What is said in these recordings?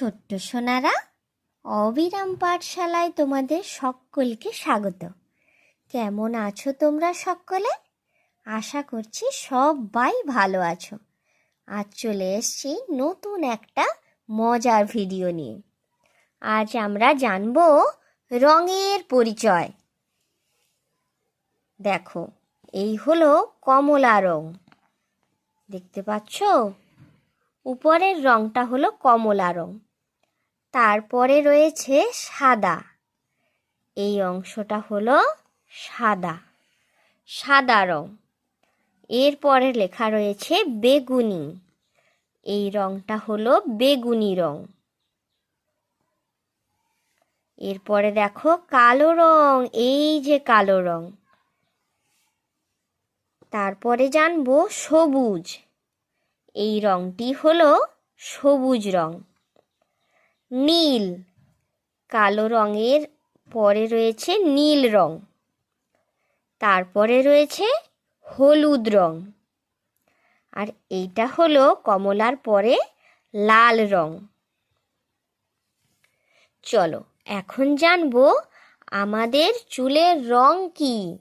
ছোট্ট সোনারা, অবিরাম পাঠশালায় তোমাদের সকলকে স্বাগত। কেমন আছো তোমরা সকলে? আশা করছি সবাই ভালো আছো। আজ চলে এসছি নতুন একটা মজার ভিডিও নিয়ে। আজ আমরা জানব রঙের পরিচয়। দেখো, এই হলো কমলা রং। দেখতে পাচ্ছ? উপরের রংটা হলো কমলা রং। তারপরে রয়েছে সাদা। এই অংশটা হলো সাদা। সাদা রং। এরপরে লেখা রয়েছে বেগুনি। এই রংটা হলো বেগুনি রং। এরপরে দেখো কালো রং, এই যে কালো রং। তারপরে জানব সবুজ। এই রংটি হলো সবুজ রং। নীল। কালো রঙের পরে রয়েছে নীল রং। তারপরে রয়েছে হলুদ রং। আর এইটা হলো কমলার পরে লাল রং। চলো, এখন জানব আমাদের চুলের রং কি?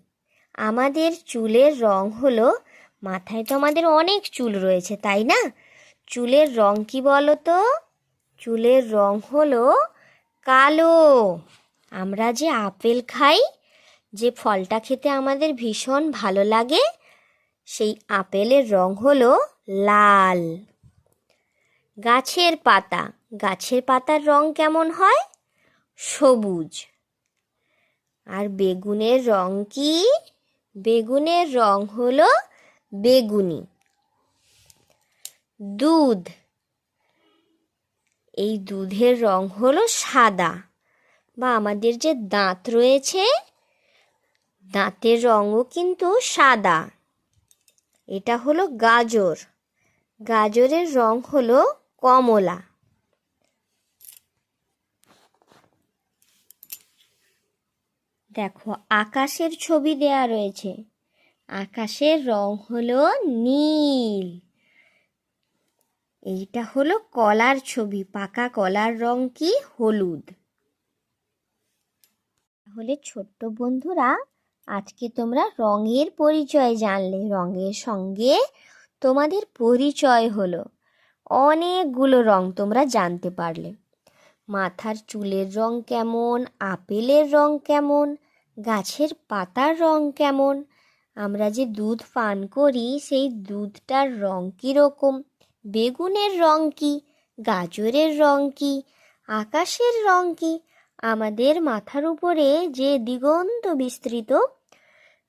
আমাদের চুলের রং হলো, মাথায় তো আমাদের অনেক চুল রয়েছে, তাই না? চুলের রং কি বলো তো চুলের রং হলো কালো। আমরা যে আপেল খাই, যে ফলটা খেতে আমাদের ভীষণ ভালো লাগে, সেই আপেলের রং হলো লাল। গাছের পাতা, গাছের পাতার রং কেমন হয়? সবুজ। আর বেগুনের রং কি? বেগুনের রং হলো বেগুনি। দুধ। এই দুধের রং হলো সাদা। বা আমাদের যে দাঁত রয়েছে, দাঁতের রঙও কিন্তু সাদা। এটা হলো গাজর। গাজরের রং হলো কমলা। দেখো, আকাশের ছবি দেয়া রয়েছে। আকাশের রং হলো নীল। এইটা হলো কলার ছবি, পাকা কলার রং কি? হলুদ। তাহলে ছোট্ট বন্ধুরা, আজকে তোমরা রঙের পরিচয় জানলে। রঙের সঙ্গে তোমাদের পরিচয় হলো। অনেকগুলো রং তোমরা জানতে পারলে। মাথার চুলের রং কেমন? আপেলের রং কেমন? গাছের পাতার রং কেমন? আমরা যে দুধ পান করি, সেই দুধটার রং কীরকম? বেগুনের রং কি? গাজরের রং কি? আকাশের রং কি? আমাদের মাথার উপরে যে দিগন্ত বিস্তৃত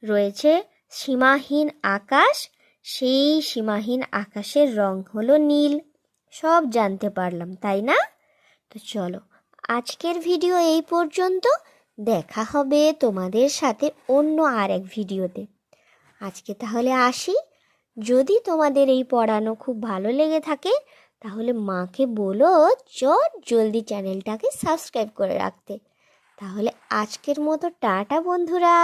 রয়েছে, সীমাহীন আকাশ, সেই সীমাহীন আকাশের রং হলো নীল। সব জানতে পারলাম, তাই না? তো চলো, আজকের ভিডিও এই পর্যন্ত। দেখা হবে তোমাদের সাথে অন্য আর এক ভিডিওতে। আজকে তাহলে আসি। যদি তোমাদের এই পড়ানো খুব ভালো লেগে থাকে, তাহলে মাকে বলো চট জলদি চ্যানেলটাকে সাবস্ক্রাইব করে রাখতে। তাহলে আজকের মতো টাটা বন্ধুরা।